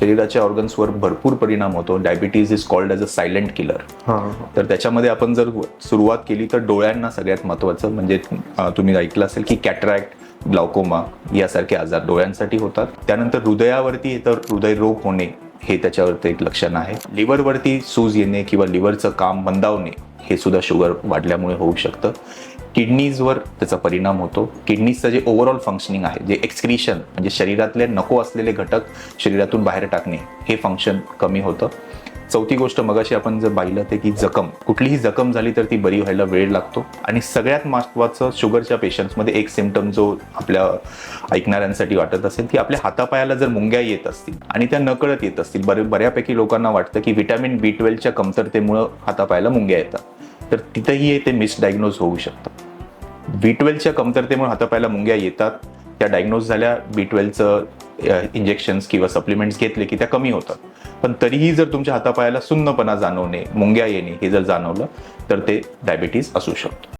शरीराच्या ऑर्गन्सवर भरपूर परिणाम होतो. Diabetes is called as a silent killer तर त्याच्यामध्ये आपण जर सुरुवात केली तर डोळ्यांना सगळ्यात महत्त्वाचं म्हणजे तुम्ही ऐकलं असेल की कॅटरॅक्ट ग्लाउकोमा यासारखे आजार डोळ्यांसाठी होतात. त्यानंतर हृदयावरती तर हृदयरोग होणे हे त्याच्यावरती एक लक्षण आहे. लिव्हरवरती सूज येणे किंवा लिव्हरचं काम मंदावणे हे सुद्धा शुगर वाढल्यामुळे होऊ शकतं. किडनीजवर त्याचा परिणाम होतो. किडनीजचं जे ओव्हरऑल फंक्शनिंग आहे जे एक्सक्रिशन म्हणजे शरीरातले नको असलेले घटक शरीरातून बाहेर टाकणे हे फंक्शन कमी होतं. चौथी गोष्ट मगाशी आपण जर पाहिलं ते की जखम. कुठलीही जखम झाली तर ती बरी व्हायला वेळ लागतो. आणि सगळ्यात महत्त्वाचं शुगरच्या पेशंट्समध्ये एक सिमटम जो आपल्या ऐकणाऱ्यांसाठी वाटत असेल की आपल्या हातापायाला जर मुंग्या येत असतील आणि त्या नकळत येत असतील बरे बऱ्यापैकी लोकांना वाटतं की व्हिटॅमिन बी ट्वेल्वच्या कमतरतेमुळं हातापायाला मुंग्या येतात. तर तिथंही ते मिसडायग्नोज होऊ शकतं. बी ट्वेल्वच्या कमतरतेमुळे हातापायला मुंग्या येतात. त्या डायग्नोज झाल्या बी ट्वेल्वचं इंजेक्शन्स किंवा सप्लिमेंट्स घेतले की त्या कमी होतात. पण तरीही जर तुमच्या हातापायाला सुन्नपणा जाणवणे मुंग्या येणे हे जर जाणवलं तर ते डायबिटीज असू शकतो.